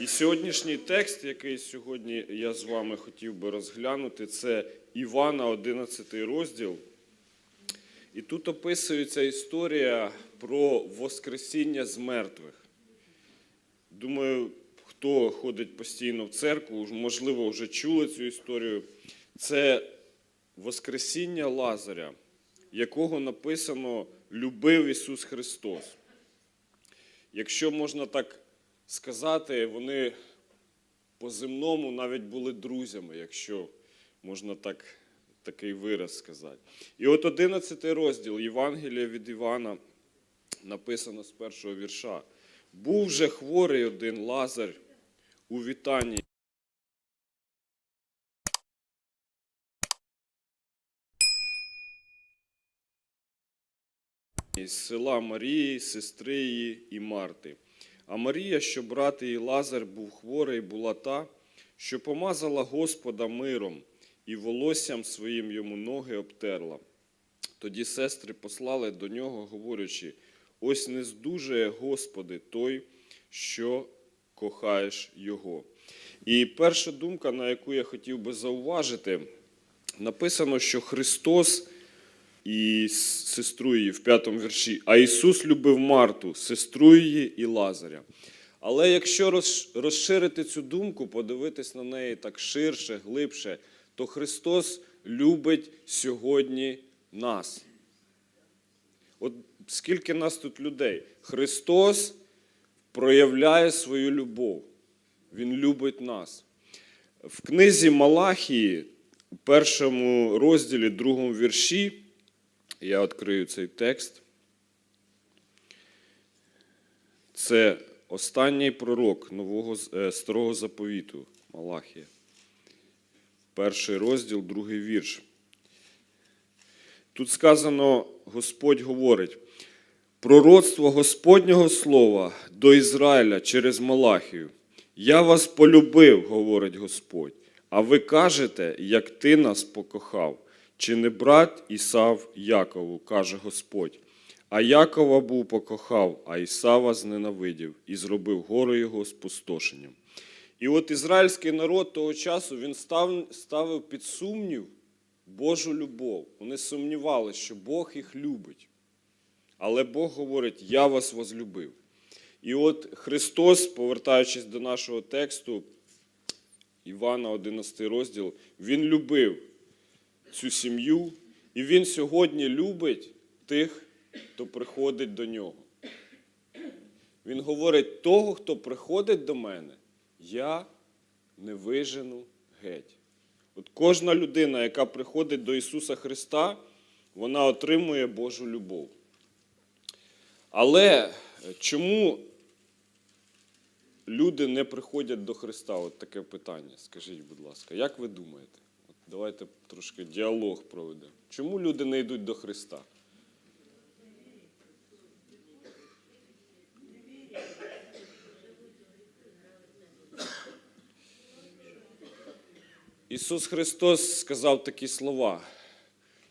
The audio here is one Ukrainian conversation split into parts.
І сьогоднішній текст, який сьогодні я з вами хотів би розглянути, це Івана, 11 розділ. І тут описується історія про Воскресіння з мертвих. Думаю, хто ходить постійно в церкву, можливо, вже чули цю історію. Це Воскресіння Лазаря, якого написано любив Ісус Христос. Якщо можна так сказати, вони по-земному навіть були друзями, якщо можна так, такий вираз сказати. І от 11 розділ Євангелія від Івана написано з першого вірша. Був же хворий один Лазар у вітанні. Із села Марії, сестри її і Марти. А Марія, що брат її Лазар був хворий, була та, що помазала Господа миром і волоссям своїм йому ноги обтерла. Тоді сестри послали до нього, говорячи: ось не здужує Господи той, що кохаєш Його. І перша думка, на яку я хотів би зауважити, написано, що Христос і сестру її в п'ятому вірші, а Ісус любив Марту, сестру її і Лазаря. Але якщо розширити цю думку, подивитись на неї так ширше, глибше, то Христос любить сьогодні нас. От скільки нас тут людей? Христос проявляє свою любов. Він любить нас. В книзі Малахії, першому розділі, другому вірші, я відкрию цей текст. Це останній пророк нового е, старого заповіту Малахія. Перший розділ, другий вірш. Тут сказано, Господь говорить: пророцтво Господнього слова до Ізраїля через Малахію. Я вас полюбив, говорить Господь, а ви кажете, як ти нас покохав. Чи не брат Ісав Якову, каже Господь. А Якова був покохав, а Ісава зненавидів і зробив гору його спустошенням. І от ізраїльський народ того часу він став, ставив під сумнів Божу любов. Вони сумнівалися, що Бог їх любить. Але Бог говорить: Я вас возлюбив. І от Христос, повертаючись до нашого тексту, Івана, 11 розділ, Він любив цю сім'ю, і Він сьогодні любить тих, хто приходить до нього. Він говорить: того, хто приходить до мене, я не вижену геть. От кожна людина, яка приходить до Ісуса Христа, вона отримує Божу любов. Але чому люди не приходять до Христа? От таке питання. Скажіть, будь ласка, як ви думаєте? Давайте трошки діалог проведемо. Чому люди не йдуть до Христа? Ісус Христос сказав такі слова,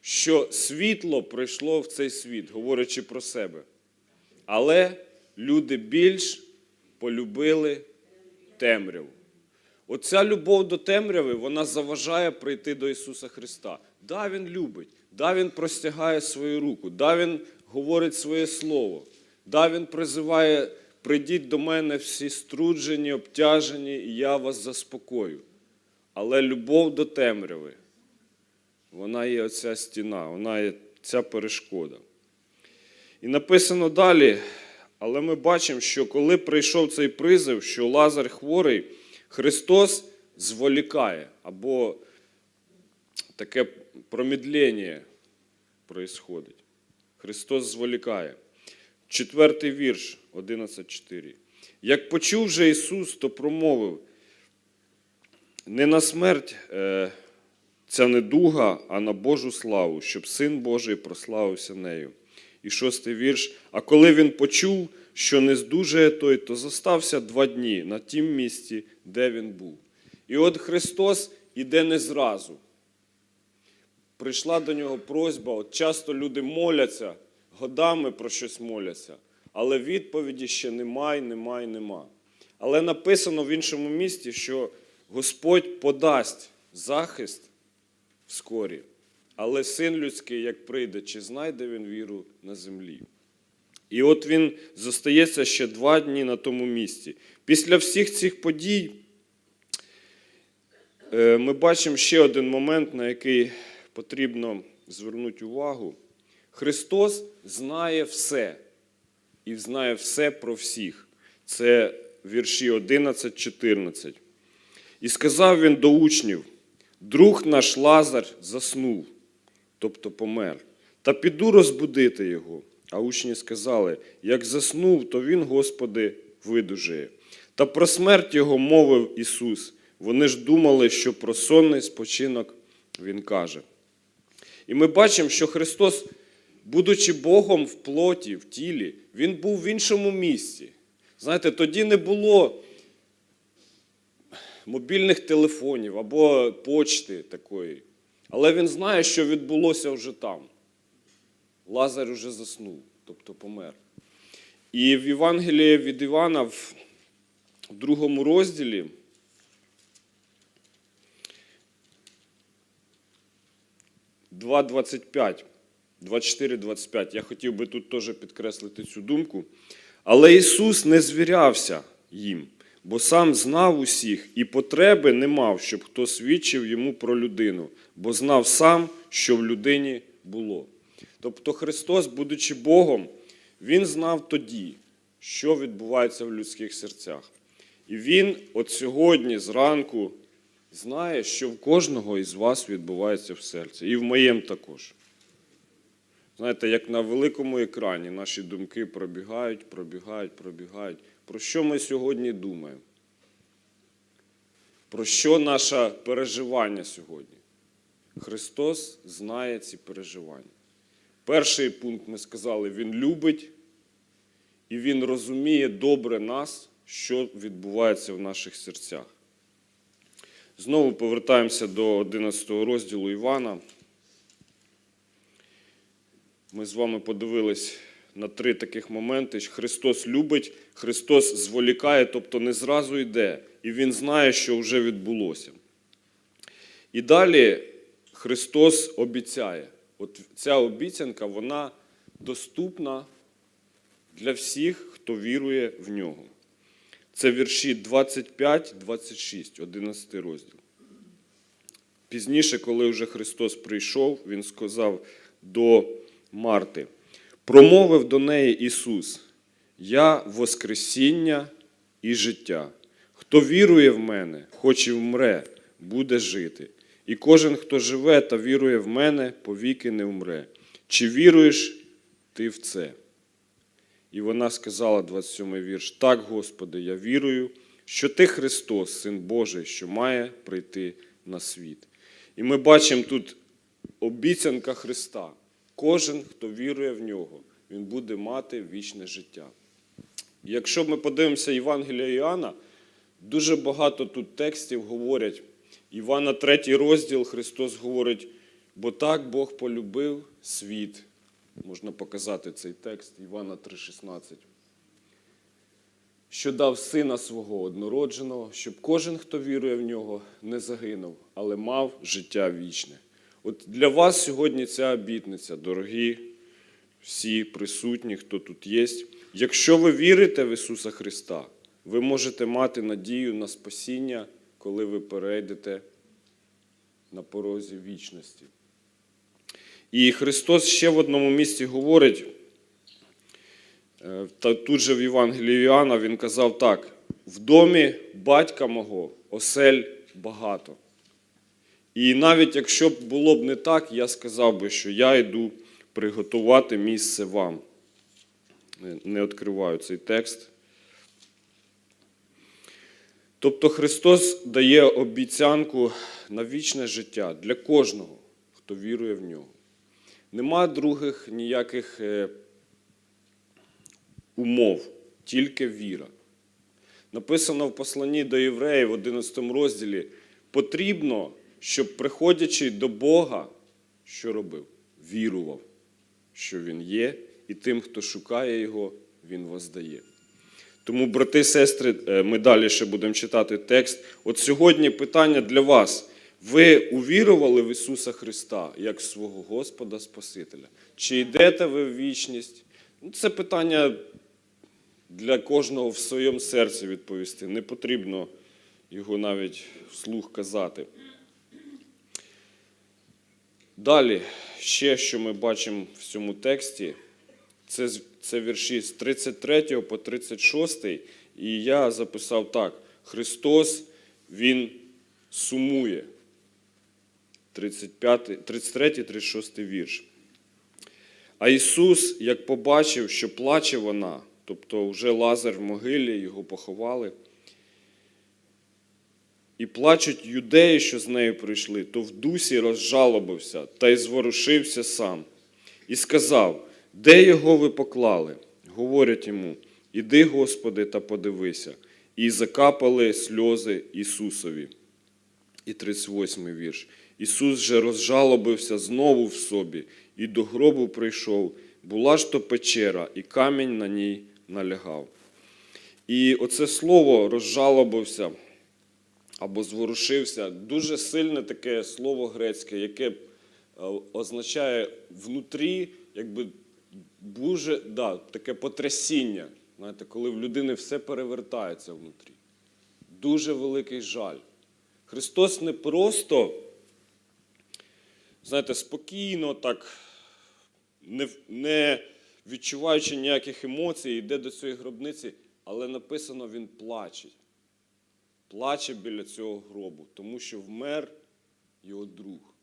що світло прийшло в цей світ, говорячи про себе. Але люди більш полюбили темряву. Оця любов до темряви, вона заважає прийти до Ісуса Христа. Да, Він любить, да, Він простягає свою руку, да, Він говорить своє слово, да, Він призиває, прийдіть до мене всі струджені, обтяжені, і я вас заспокою. Але любов до темряви, вона є оця стіна, вона є ця перешкода. І написано далі, але ми бачимо, що коли прийшов цей призив, що Лазар хворий, Христос зволікає, або таке промідлення происходить. Христос зволікає. Четвертий вірш, 11.4. Як почув же Ісус, то промовив, не на смерть е, ця недуга, а на Божу славу, щоб Син Божий прославився нею. І шостий вірш. А коли він почув, що не здужує той, то зостався два дні на тім місці, де він був. І от Христос іде не зразу. Прийшла до нього просьба, от часто люди моляться, годами про щось моляться, але відповіді ще немає, немає, нема. Але написано в іншому місті, що Господь подасть захист вскорі, але син людський, як прийде, чи знайде він віру на землі? І от він зостається ще два дні на тому місці. Після всіх цих подій е, ми бачимо ще один момент, на який потрібно звернути увагу. Христос знає все і знає все про всіх. Це вірші 11-14. І сказав він до учнів: друг наш Лазар заснув, тобто помер, та піду розбудити його. А учні сказали: як заснув, то він, Господи, видужає. Та про смерть його мовив Ісус. Вони ж думали, що про сонний спочинок Він каже. І ми бачимо, що Христос, будучи Богом в плоті, в тілі, Він був в іншому місці. Знаєте, тоді не було мобільних телефонів або почти такої. Але він знає, що відбулося вже там. Лазар уже заснув, тобто помер. І в Євангелії від Івана в другому розділі – 2.25, 24-25. Я хотів би тут теж підкреслити цю думку. Але Ісус не звірявся їм, бо сам знав усіх і потреби не мав, щоб хто свідчив йому про людину, бо знав сам, що в людині було. Тобто Христос, будучи Богом, Він знав тоді, що відбувається в людських серцях. І Він от сьогодні, зранку, знає, що в кожного із вас відбувається в серці. І в моєму також. Знаєте, як на великому екрані наші думки пробігають, пробігають, пробігають. Про що ми сьогодні думаємо? Про що наше переживання сьогодні? Христос знає ці переживання. Перший пункт ми сказали, Він любить і Він розуміє добре нас, що відбувається в наших серцях. Знову повертаємося до 11 розділу Івана. Ми з вами подивились на три таких моменти. Христос любить, Христос зволікає, тобто не зразу йде, і Він знає, що вже відбулося. І далі Христос обіцяє. От ця обіцянка, вона доступна для всіх, хто вірує в нього. Це вірші 25-26, 11 розділ. Пізніше, коли вже Христос прийшов, Він сказав до Марти, промовив до неї Ісус, Я Воскресіння і життя. Хто вірує в мене, хоч і вмре, буде жити. І кожен, хто живе та вірує в мене, повіки не вмре. Чи віруєш ти в це? І вона сказала, 27 вірш, так, Господи, я вірую, що Ти Христос, Син Божий, що має прийти на світ. І ми бачимо тут обіцянка Христа. Кожен, хто вірує в нього, він буде мати вічне життя. І Якщо ми подивимося Євангелія Іоанна, дуже багато тут текстів говорять. Івана 3 розділ Христос говорить, бо так Бог полюбив світ. Можна показати цей текст Івана 3,16. Що дав сина свого однородженого, щоб кожен, хто вірує в нього, не загинув, але мав життя вічне. От для вас сьогодні ця обітниця, дорогі всі присутні, хто тут є. Якщо ви вірите в Ісуса Христа, ви можете мати надію на спасіння, коли ви перейдете на порозі вічності. І Христос ще в одному місці говорить, е, тут же в Євангелії Іоанна Він казав так: в домі батька мого осель багато. І навіть якщо б було б не так, я сказав би, що я йду приготувати місце вам. Не відкриваю цей текст. Тобто Христос дає обіцянку на вічне життя для кожного, хто вірує в нього. Нема других ніяких е, умов, тільки віра. Написано в посланні до євреїв в 11 розділі: потрібно, щоб приходячи до Бога, що робив? Вірував, що Він є, і тим, хто шукає Його, Він воздає. Тому, брати і сестри, е, ми далі ще будемо читати текст. От сьогодні питання для вас. Ви увірували в Ісуса Христа як свого Господа Спасителя? Чи йдете ви в вічність? Ну, Це питання для кожного в своєму серці відповісти. Не потрібно його навіть вслух казати. Далі, ще що ми бачимо в цьому тексті, це, це вірші з 33 по 36, і я записав так: Христос, Він сумує. 35, 33, 36 вірш. А Ісус, як побачив, що плаче вона, тобто вже Лазар в могилі, його поховали, і плачуть юдеї, що з нею прийшли, то в дусі розжалобився та й зворушився сам. І сказав: Де його ви поклали? Говорять йому: Іди, Господи, та подивися. І закапали сльози Ісусові. І 38 вірш. Ісус же розжалобився знову в собі, і до гробу прийшов. Була ж то печера, і камінь на ній налягав. І оце слово розжалобився або зворушився, дуже сильне таке слово грецьке, яке е, означає внутрі, якби дуже, да, таке потрясіння. Знаєте, коли в людини все перевертається внутрі. Дуже великий жаль. Христос не просто, знаєте, спокійно, так, не, не відчуваючи ніяких емоцій, йде до цієї гробниці, але написано, він плаче. Плаче біля цього гробу, тому що вмер його друг.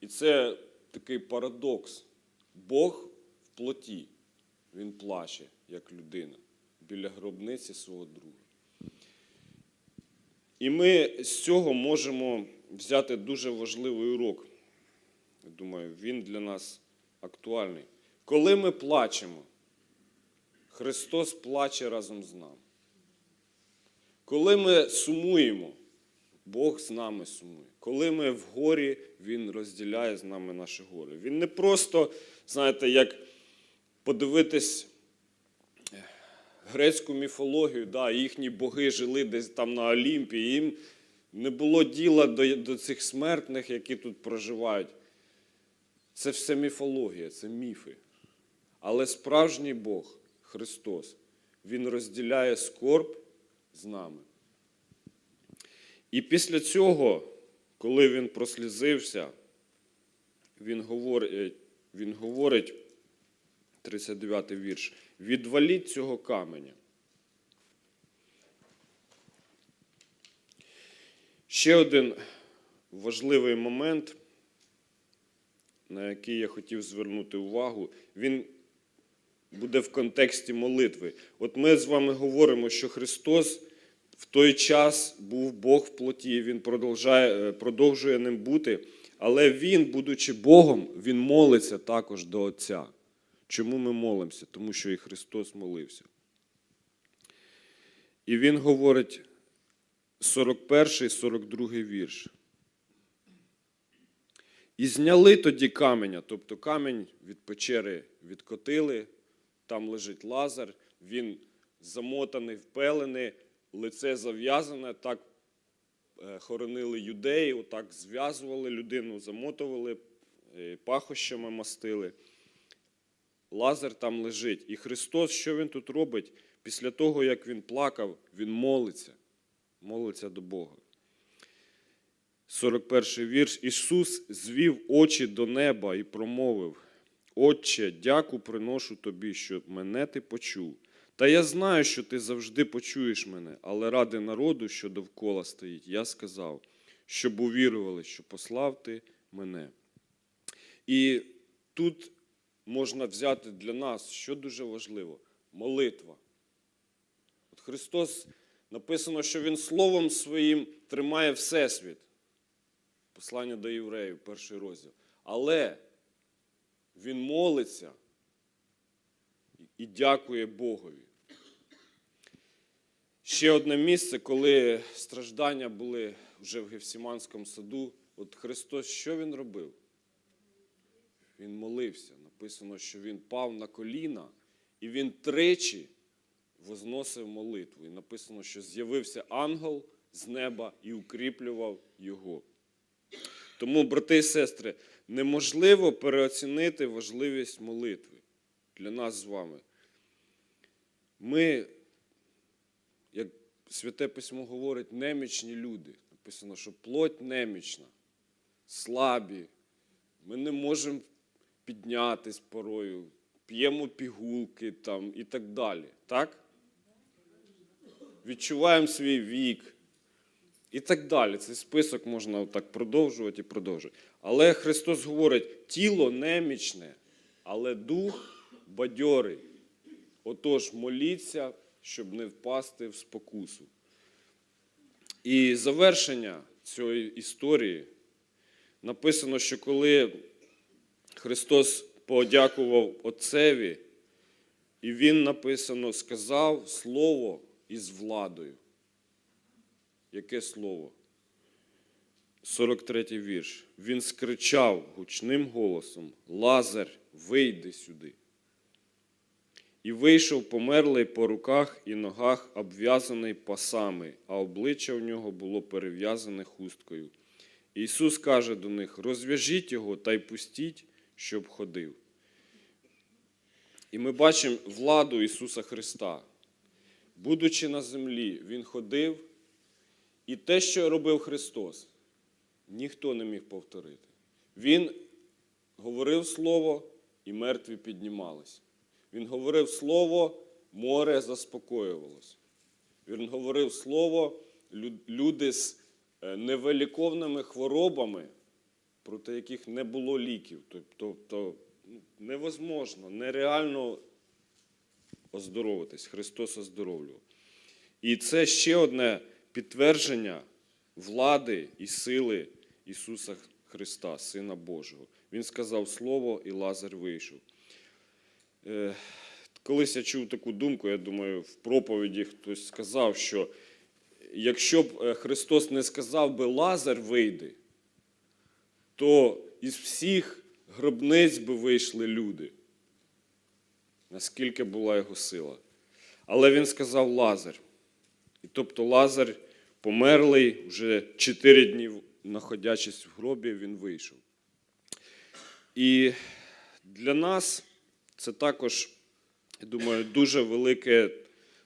І це такий парадокс. Бог в плоті, він плаче, як людина, біля гробниці свого друга. І ми з цього можемо взяти дуже важливий урок. Я думаю, він для нас актуальний. Коли ми плачемо, Христос плаче разом з нами. Коли ми сумуємо, Бог з нами сумує. Коли ми в горі, Він розділяє з нами наше горе. Він не просто, знаєте, як подивитись е, грецьку міфологію, да, їхні боги жили десь там на Олімпі, їм не було діла до, до цих смертних, які тут проживають. Це все міфологія, це міфи. Але справжній Бог, Христос, Він розділяє скорб з нами. І після цього, коли він прослізився, він говорить, він говорить 39 вірш, відваліть цього каменя. Ще один важливий момент, на який я хотів звернути увагу, він буде в контексті молитви. От ми з вами говоримо, що Христос в той час був Бог в плоті, Він продовжує, продовжує ним бути. Але Він, будучи Богом, Він молиться також до Отця. Чому ми молимося? Тому що і Христос молився. І Він говорить 41, 42 вірш. І зняли тоді каменя, тобто камінь від печери відкотили, там лежить лазар, він замотаний, впелений, лице зав'язане, так е, хоронили юдеї, отак зв'язували людину, замотували, е, пахощами мастили. Лазар там лежить. І Христос, що Він тут робить? Після того, як Він плакав, Він молиться, молиться до Бога. 41 вірш. Ісус звів очі до неба і промовив: Отче, дяку приношу тобі, що мене ти почув. Та я знаю, що ти завжди почуєш мене, але ради народу, що довкола стоїть, я сказав, щоб увірували, що послав ти мене. І тут можна взяти для нас, що дуже важливо, молитва. От Христос написано, що Він Словом Своїм тримає Всесвіт. Послання до євреїв, перший розділ. Але він молиться і дякує Богові. Ще одне місце, коли страждання були вже в Гефсіманському саду, от Христос що Він робив? Він молився. Написано, що Він пав на коліна і він тричі возносив молитву. І написано, що з'явився ангел з неба і укріплював його. Тому, брати і сестри, неможливо переоцінити важливість молитви для нас з вами. Ми, Святе Письмо говорить, немічні люди. Написано, що плоть немічна, слабі. Ми не можемо піднятись порою, п'ємо пігулки там і так далі. Так? Відчуваємо свій вік. І так далі. Цей список можна так продовжувати і продовжувати. Але Христос говорить, тіло немічне, але дух бадьорий. Отож, моліться, щоб не впасти в спокусу. І завершення цієї історії написано, що коли Христос подякував Отцеві, і Він написано, сказав слово із владою. Яке слово? 43 вірш. Він скричав гучним голосом: Лазар, вийди сюди. І вийшов померлий по руках і ногах, обв'язаний пасами, а обличчя в нього було перев'язане хусткою. Ісус каже до них: розв'яжіть його та й пустіть, щоб ходив. І ми бачимо владу Ісуса Христа. Будучи на землі, Він ходив, і те, що робив Христос, ніхто не міг повторити. Він говорив Слово, і мертві піднімались. Він говорив Слово, море заспокоювалось. Він говорив Слово, люди з е, невиліковними хворобами, проти яких не було ліків. Тобто ну, невозможно, нереально оздоровитись. Христос оздоровлював. І це ще одне підтвердження влади і сили Ісуса Христа, Сина Божого. Він сказав Слово, і Лазар вийшов. Е, Колись я чув таку думку, я думаю, в проповіді хтось сказав, що якщо б е, Христос не сказав би Лазар вийди, то із всіх гробниць би вийшли люди, наскільки була його сила. Але він сказав Лазар. І тобто Лазар померлий, вже чотири дні знаходячись в гробі, він вийшов. І для нас це також, я думаю, дуже велике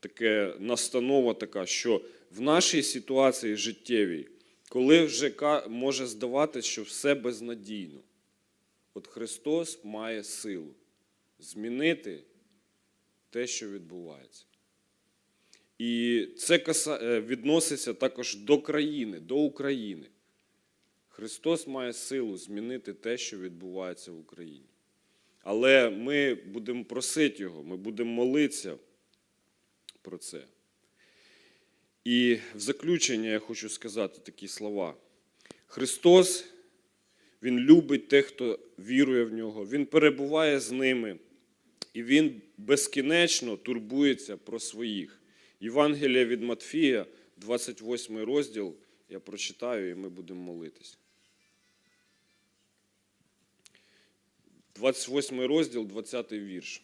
таке настанова така, що в нашій ситуації життєвій, коли вже може здаватися, що все безнадійно, от Христос має силу змінити те, що відбувається. І це е, відноситься також до країни, до України. Христос має силу змінити те, що відбувається в Україні. Але ми будемо просити Його, ми будемо молитися про це. І в заключення я хочу сказати такі слова. Христос, Він любить тих, хто вірує в нього, Він перебуває з ними, і Він безкінечно турбується про своїх. Євангелія від Матфія, 28 розділ, я прочитаю, і ми будемо молитись. 28 розділ, 20 вірш.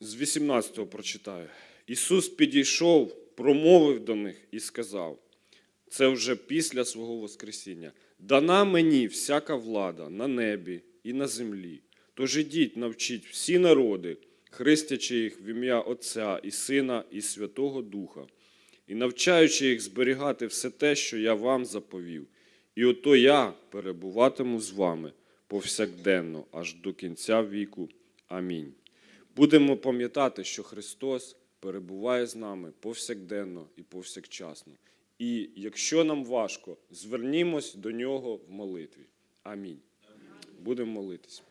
З 18 прочитаю. Ісус підійшов, промовив до них і сказав: це вже після свого Воскресіння. Дана мені всяка влада на небі і на землі. Тож ідіть, навчіть всі народи, хрестячи їх в ім'я Отця і Сина, і Святого Духа, і навчаючи їх зберігати все те, що я вам заповів. І ото я перебуватиму з вами повсякденно, аж до кінця віку. Амінь. Будемо пам'ятати, що Христос перебуває з нами повсякденно і повсякчасно. І якщо нам важко, звернімось до Нього в молитві. Амінь. Будемо молитись.